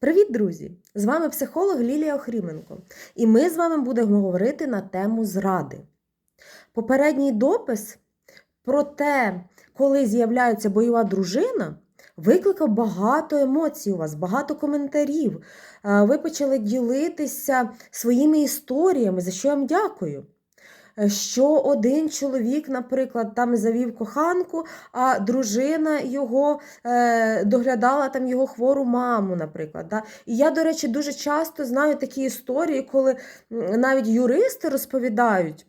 Привіт, друзі! З вами психолог Лілія Охріменко, і ми з вами будемо говорити на тему зради. Попередній допис про те, коли з'являється бойова дружина, викликав багато емоцій у вас, багато коментарів. Е, Ви почали ділитися своїми історіями, за що я вам дякую. Е, Що один чоловік, наприклад, там завів коханку, а дружина його е, доглядала там його хвору маму, наприклад. Да? І я, до речі, дуже часто знаю такі історії, коли навіть юристи розповідають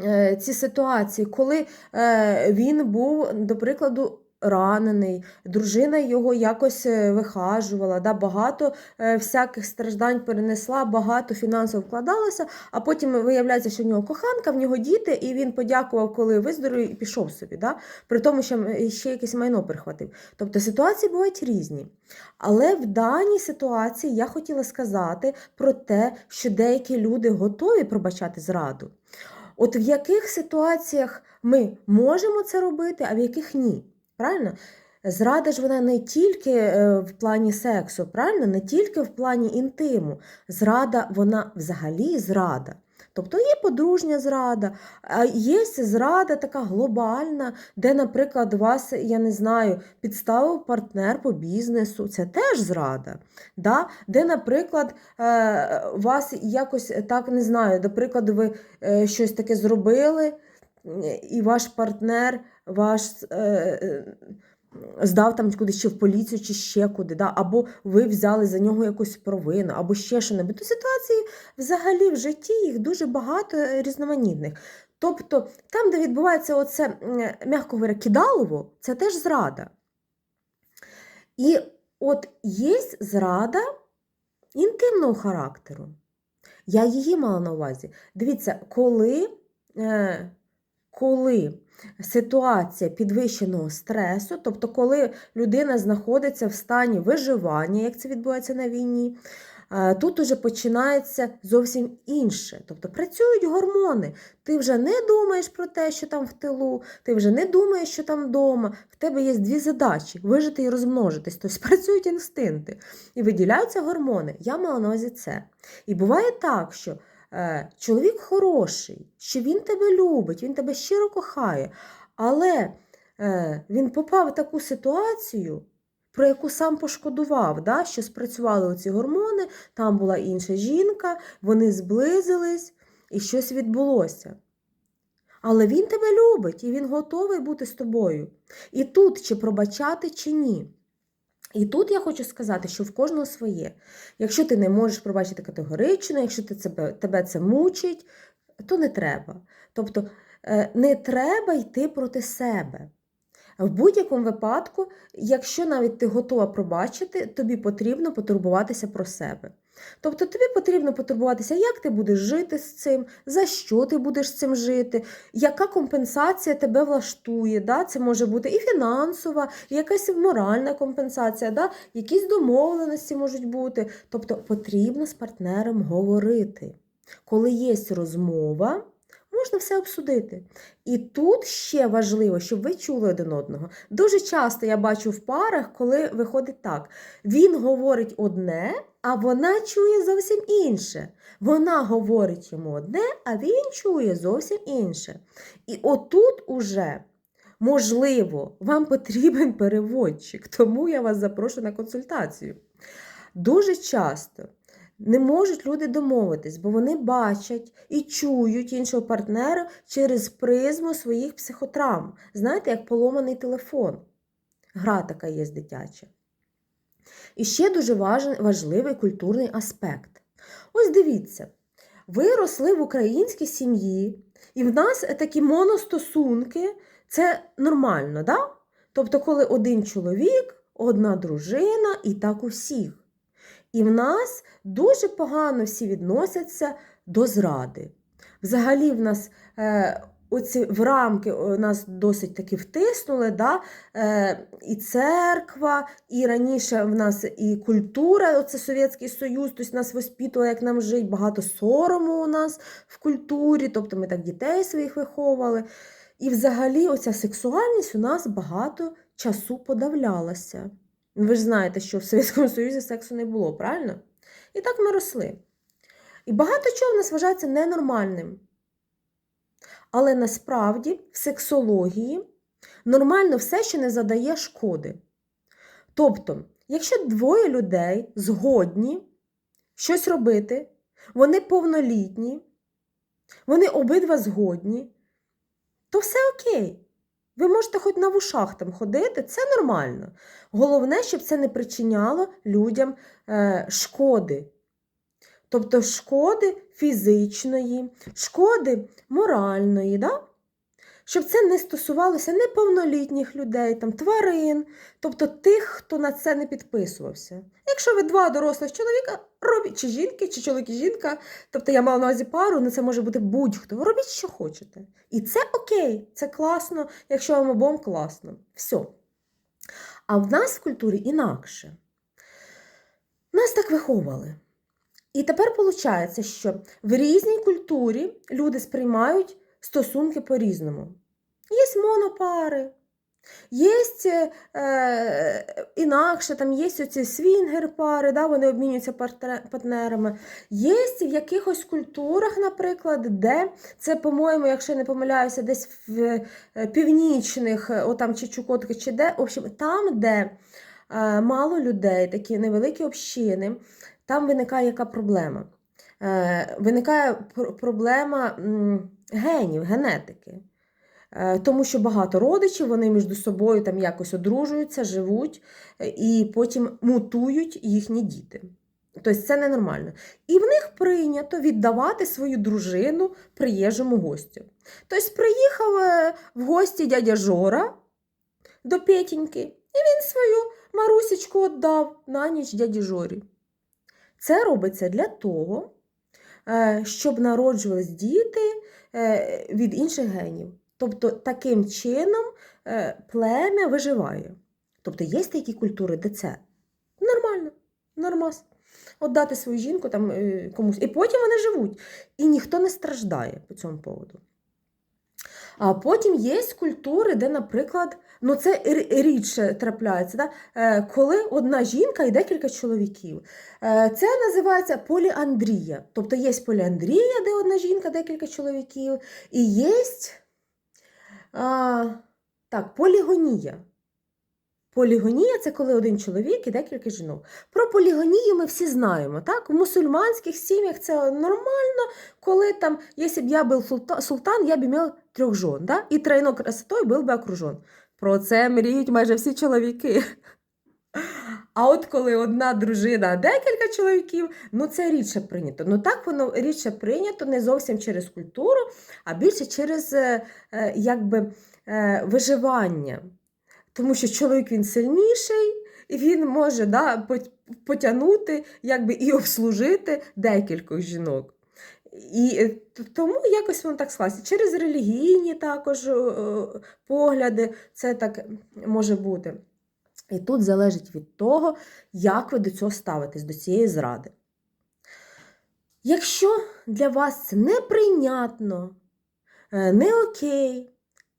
е, ці ситуації, коли е, він був, до прикладу, ранений, дружина його якось е, вихажувала, да, багато е, всяких страждань перенесла, багато фінансово вкладалося, а потім виявляється, що в нього коханка, в нього діти, і він подякував, коли виздоровів, і пішов собі. Да? При тому, що ще якесь майно прихватив. Тобто ситуації бувають різні. Але в даній ситуації я хотіла сказати про те, що деякі люди готові пробачати зраду. От в яких ситуаціях ми можемо це робити, а в яких ні. Правильно? Зрада ж вона не тільки е, в плані сексу, правильно? Не тільки в плані інтиму. Зрада, вона взагалі зрада. Тобто є подружня зрада, а є зрада така глобальна, де, наприклад, вас, я не знаю, підставив партнер по бізнесу, це теж зрада. Да? Де, наприклад, е, вас якось так не знаю, до прикладу, ви е, щось таке зробили, і ваш партнер ваш е, е, здав там кудись чи в поліцію, чи ще куди, да? або ви взяли за нього якусь провину, або ще що-небудь. То ситуації взагалі в житті їх дуже багато е, різноманітних. Тобто там, де відбувається оце, м'яко говоря, кидалово, це теж зрада. І от є зрада інтимного характеру. Я її мала на увазі. Дивіться, коли, е, коли ситуація підвищеного стресу, тобто коли людина знаходиться в стані виживання, як це відбувається на війні, е, тут уже починається зовсім інше. Тобто працюють гормони. Ти вже не думаєш про те, що там в тилу, ти вже не думаєш, що там вдома. В тебе є дві задачі вижити і розмножитись. Тобто працюють інстинкти і виділяються гормони. Я мала на увазі це. І буває так, що чоловік хороший, що він тебе любить, він тебе щиро кохає, але е, він попав в таку ситуацію, про яку сам пошкодував, да, що спрацювали оці гормони, там була інша жінка, вони зблизились і щось відбулося. Але він тебе любить і він готовий бути з тобою. І тут чи пробачати, чи ні. І тут я хочу сказати, що в кожного своє. Якщо ти не можеш пробачити категорично, якщо ти тебе, тебе це мучить, то не треба. Тобто е, не треба йти проти себе. В будь-якому випадку, якщо навіть ти готова пробачити, тобі потрібно потурбуватися про себе. Тобто тобі потрібно потурбуватися, як ти будеш жити з цим, за що ти будеш з цим жити, яка компенсація тебе влаштує. Да? Це може бути і фінансова, і якась моральна компенсація, да? якісь домовленості можуть бути. Тобто потрібно з партнером говорити. Коли є розмова, можна все обсудити. І тут ще важливо, щоб ви чули один одного. Дуже часто я бачу в парах, коли виходить так: він говорить одне, а вона чує зовсім інше. Вона говорить йому одне, а він чує зовсім інше. І отут уже. Можливо, вам потрібен переводчик, тому я вас запрошую на консультацію. Дуже часто не можуть люди домовитись, бо вони бачать і чують іншого партнера через призму своїх психотравм. Знаєте, як поломаний телефон. Гра така є дитяча. І ще дуже важливий культурний аспект. Ось дивіться, ви росли в українській сім'ї, і в нас такі моностосунки це нормально, да? Тобто, коли один чоловік, одна дружина і так у всіх. І в нас дуже погано всі відносяться до зради. Взагалі, в нас е, оці в рамки нас досить таки втиснули, да? е, і церква, і раніше в нас і культура, оце Совєтський Союз, тобто нас воспитували, як нам жити, багато сорому у нас в культурі, тобто ми так дітей своїх виховували. І взагалі оця сексуальність у нас багато часу подавлялася. Ви ж знаєте, що в Совєтському Союзі сексу не було, правильно? І так ми росли. І багато чого в нас вважається ненормальним. Але насправді в сексології нормально все, що не задає шкоди. Тобто, якщо двоє людей згодні щось робити, вони повнолітні, вони обидва згодні, то все окей. Ви можете хоч на вушах там ходити, це нормально. Головне, щоб це не причиняло людям е, шкоди. Тобто шкоди фізичної, шкоди моральної, да? Щоб це не стосувалося неповнолітніх людей, там, тварин, тобто тих, хто на це не підписувався. Якщо ви два дорослих чоловіка, робіть чи жінки, чи чоловік і жінка, тобто я мала на увазі пару, ну це може бути будь-хто. Робіть, що хочете. І це окей, це класно, якщо вам обом класно. Все. А в нас в культурі інакше. Нас так виховували. І тепер виходить, що в різній культурі люди сприймають стосунки по-різному. Є монопари, є е, інакше, там є оці свінгер-пари, да, вони обмінюються партнерами. Є в якихось культурах, наприклад, де це, по-моєму, якщо я не помиляюся, десь в е, північних, е, отам чи Чукотки, чи де, в общем, там, де е, мало людей, такі невеликі общини, там виникає яка проблема? Е, виникає проблема генів, генетики. Е, Тому що багато родичів, вони між собою там якось одружуються, живуть е, і потім мутують їхні діти. Тобто це ненормально. І в них прийнято віддавати свою дружину приїжджому гостю. Тобто приїхав в гості дядя Жора до Петіньки, і він свою Марусечку віддав на ніч дяді Жорі. Це робиться для того, е, щоб народжувались діти е, від інших генів. Тобто таким чином е, плем'я виживає. Тобто є такі культури, де це нормально, нормас. Отдати свою жінку там комусь. І потім вони живуть. І ніхто не страждає по цьому поводу. А потім є культури, де, наприклад, ну це рідше трапляється, да? е, коли одна жінка і декілька чоловіків. Е, Це називається поліандрія. Тобто є поліандрія, де одна жінка, декілька чоловіків, і є а, так, полігонія. Полігонія це коли один чоловік і декілька жінок. Про полігонію ми всі знаємо. Так? У мусульманських сім'ях це нормально, коли там, якщо б я був султан, я б мав трьох жон, да? і тройно красотою був би окружен. Про це мріють майже всі чоловіки. А от коли одна дружина, декілька чоловіків, ну це рідше прийнято. Ну так воно рідше прийнято не зовсім через культуру, а більше через е, е, якби, е, виживання. Тому що чоловік він сильніший, і він може да, пот- потягнути якби, і обслужити декількох жінок. І е, тому якось воно так склалося. Через релігійні також е, погляди це так може бути. І тут залежить від того, як ви до цього ставитесь, до цієї зради. Якщо для вас це неприйнятно, е, не окей,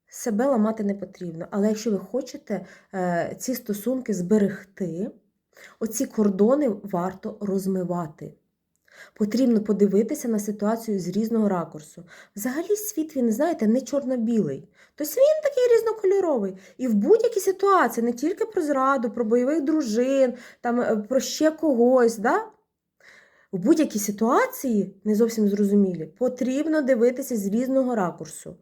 себе ламати не потрібно. Але якщо ви хочете е, ці стосунки зберегти, оці кордони варто розмивати. Потрібно подивитися на ситуацію з різного ракурсу. Взагалі світ, він, знаєте, не чорно-білий. Тобто він такий різнокольоровий. І в будь-якій ситуації, не тільки про зраду, про бойових дружин, там, е, про ще когось, да? в будь-якій ситуації, не зовсім зрозумілі, потрібно дивитися з різного ракурсу.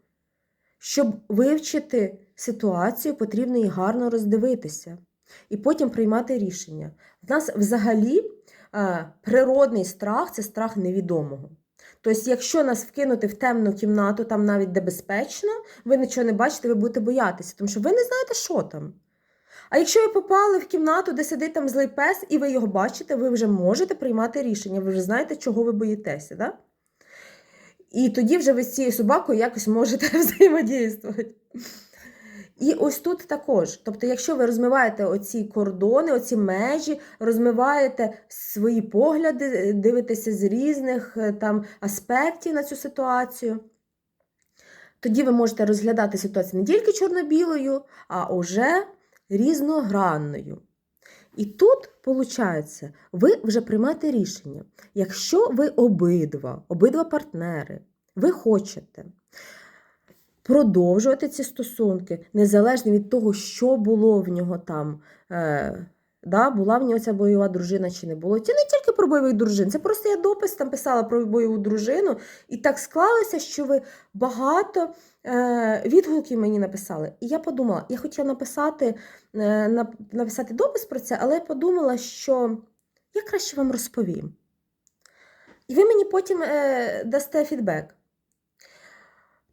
Щоб вивчити ситуацію, потрібно її гарно роздивитися і потім приймати рішення. В нас взагалі природний страх це страх невідомого. Тобто, якщо нас вкинути в темну кімнату, там навіть де безпечно, ви нічого не бачите, ви будете боятися, тому що ви не знаєте, що там. А якщо ви попали в кімнату, де сидить там злий пес, і ви його бачите, ви вже можете приймати рішення, ви вже знаєте, чого ви боїтеся. Да? І тоді вже ви з цією собакою якось можете взаємодійствувати. І ось тут також. Тобто, якщо ви розмиваєте оці кордони, оці межі, розмиваєте свої погляди, дивитеся з різних е, там аспектів на цю ситуацію, тоді ви можете розглядати ситуацію не тільки чорно-білою, а уже різногранною. І тут, виходить, ви вже приймаєте рішення. Якщо ви обидва, обидва партнери, ви хочете продовжувати ці стосунки, незалежно від того, що було в нього там. Е, да, була в нього ця бойова дружина чи не було. Це не тільки про бойових дружин, це просто я допис там писала про бойову дружину, і так склалося, що ви багато відгуків мені написали. І я подумала, я хотіла написати, е, написати допис про це, але я подумала, що я краще вам розповім. І ви мені потім е, дасте фідбек.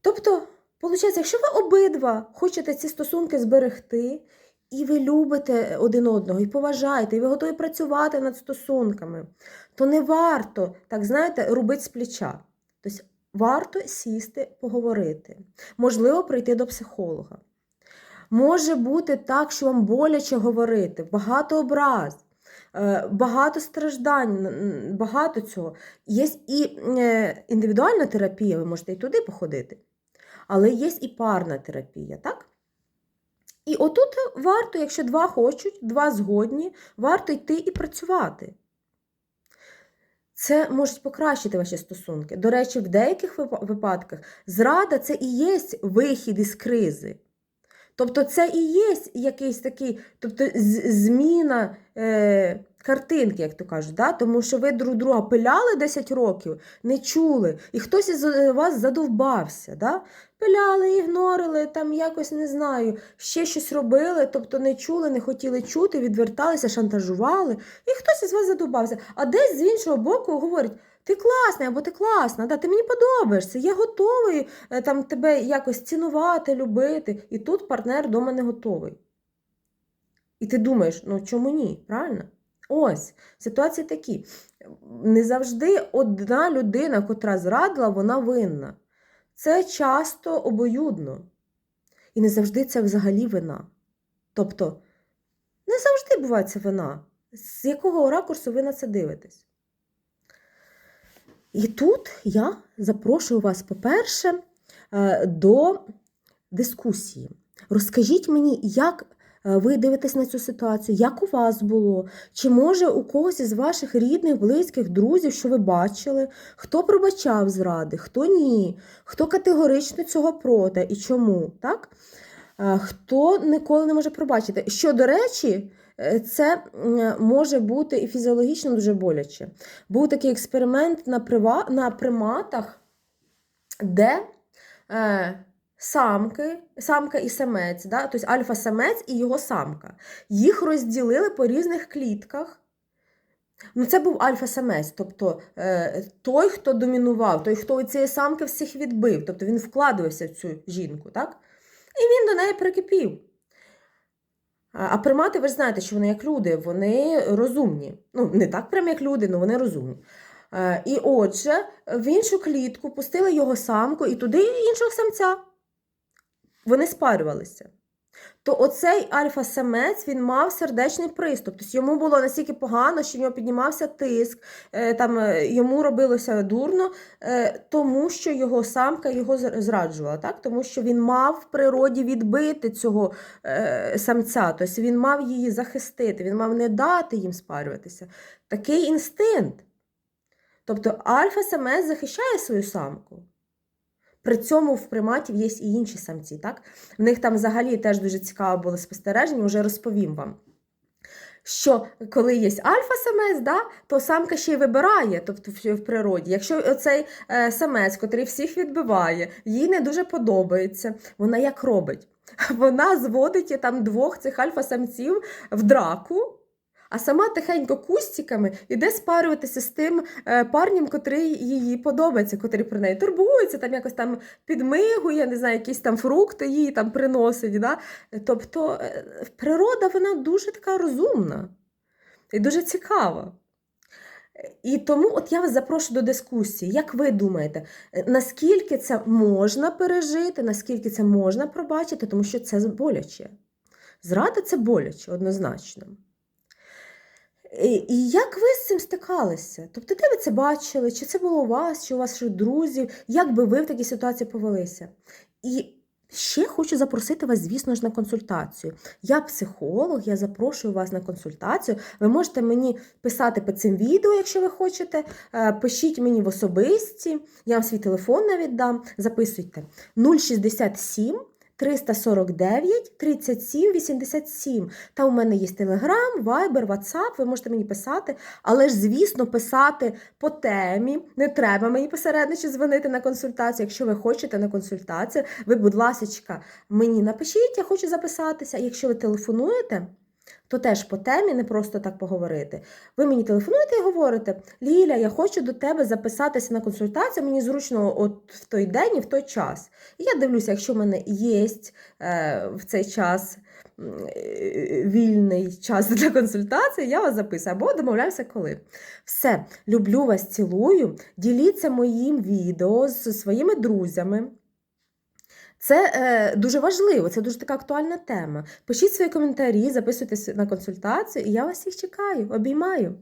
Тобто, виходить, якщо ви обидва хочете ці стосунки зберегти, і ви любите один одного, і поважаєте, і ви готові працювати над стосунками, то не варто, так знаєте, робити з плеча. Тобто варто сісти, поговорити. Можливо, прийти до психолога. Може бути так, що вам боляче говорити, багато образ, е, багато страждань, багато цього. Є і е, індивідуальна терапія, ви можете і туди походити, але є і парна терапія, так? І отут варто, якщо два хочуть, два згодні, варто йти і працювати. Це може покращити ваші стосунки. До речі, в деяких випадках зрада це і є вихід із кризи. Тобто це і є якийсь такий, тобто зміна е, картинки, як то кажуть, да? тому що ви друг друга пиляли 10 років, не чули, і хтось із е, вас задовбався. Да? Пиляли, ігнорили, там якось не знаю, ще щось робили, тобто не чули, не хотіли чути, відверталися, шантажували, і хтось із вас задовбався. А десь з іншого боку говорить, ти класний або ти класна, да, ти мені подобаєшся, я готовий е, там, тебе якось цінувати, любити. І тут партнер до мене готовий. І ти думаєш, ну чому ні? Правильно? Ось, ситуації такі. Не завжди одна людина, котра зрадила, вона винна. Це часто обоюдно. І не завжди це взагалі вина. Тобто, не завжди буває це вина. З якого ракурсу ви на це дивитесь? І тут я запрошую вас, по-перше, е, до дискусії. Розкажіть мені, як ви дивитесь на цю ситуацію, як у вас було? Чи може у когось із ваших рідних, близьких, друзів, що ви бачили, хто пробачав зради, хто ні, хто категорично цього проти і чому? Так? Е, Хто ніколи не може пробачити? Що, до речі, е, це може бути і фізіологічно дуже боляче. Був такий експеримент на, прива... приматах, де е, самки, самка і самець, да? тобто альфа-самець і його самка. Їх розділили по різних клітках. Ну, це був альфа-самець, тобто е, той, хто домінував, той, хто у цієї самки всіх відбив, тобто він вкладувався в цю жінку, так? І він до неї прикипів. А примати, ви ж знаєте, що вони як люди, вони розумні. Ну, не так прям як люди, але вони розумні. Е, І отже, в іншу клітку пустили його самку і туди іншого самця. Вони спарювалися. То оцей альфа-самець він мав сердечний приступ. Тобто йому було настільки погано, що в нього піднімався тиск, е, там, е, йому робилося дурно, е, тому що його самка його зраджувала, так? тому що він мав в природі відбити цього самця, тобто він мав її захистити, він мав не дати їм спарюватися. Такий інстинкт. Тобто альфа-самець захищає свою самку. При цьому в приматів є і інші самці, так? В них там взагалі теж дуже цікаво було спостереження, вже розповім вам. Що коли є альфа-самець, да, то самка ще й вибирає, тобто в, природі. Якщо оцей е, самець, котрий всіх відбиває, їй не дуже подобається, вона як робить? Вона зводить там двох цих альфа-самців в драку, а сама тихенько кустиками іде спарюватися з тим е, парнем, котрий їй подобається, котрий про неї турбується, там якось там підмигує, не знаю, якісь там фрукти їй там приносить. Да? Тобто е, природа вона дуже така розумна і дуже цікава. І тому от я вас запрошую до дискусії. Як ви думаєте, е, наскільки це можна пережити, наскільки це можна пробачити, тому що це боляче. Зрада це боляче, однозначно. І як ви з цим стикалися? Тобто, де ви це бачили? Чи це було у вас, чи у ваших друзів? Як би ви в такій ситуації повелися? І Ще хочу запросити вас, звісно ж, на консультацію. Я психолог, я запрошую вас на консультацію. Ви можете мені писати під цим відео, якщо ви хочете. Е, Пишіть мені в особисті, я вам свій телефон навіть дам. Записуйте 067 349 37 87. Та у мене є Телеграм, Вайбер, Ватсап, ви можете мені писати, але ж, звісно, писати по темі. Не треба мені посередничі дзвонити на консультацію. Якщо ви хочете на консультацію, ви, будь ласка, мені напишіть, я хочу записатися. Якщо ви телефонуєте, то теж по темі, не просто так поговорити. Ви мені телефонуєте і говорите: Ліля, я хочу до тебе записатися на консультацію, мені зручно от в той день і в той час. І я дивлюся, якщо в мене є е, в цей час е, вільний час для консультації, я вас записую або домовляюся коли. Все, люблю вас, цілую. Діліться моїм відео з своїми друзями. Це е, дуже важливо, це дуже така актуальна тема. Пишіть свої коментарі, записуйтесь на консультацію, і я вас всіх чекаю, обіймаю.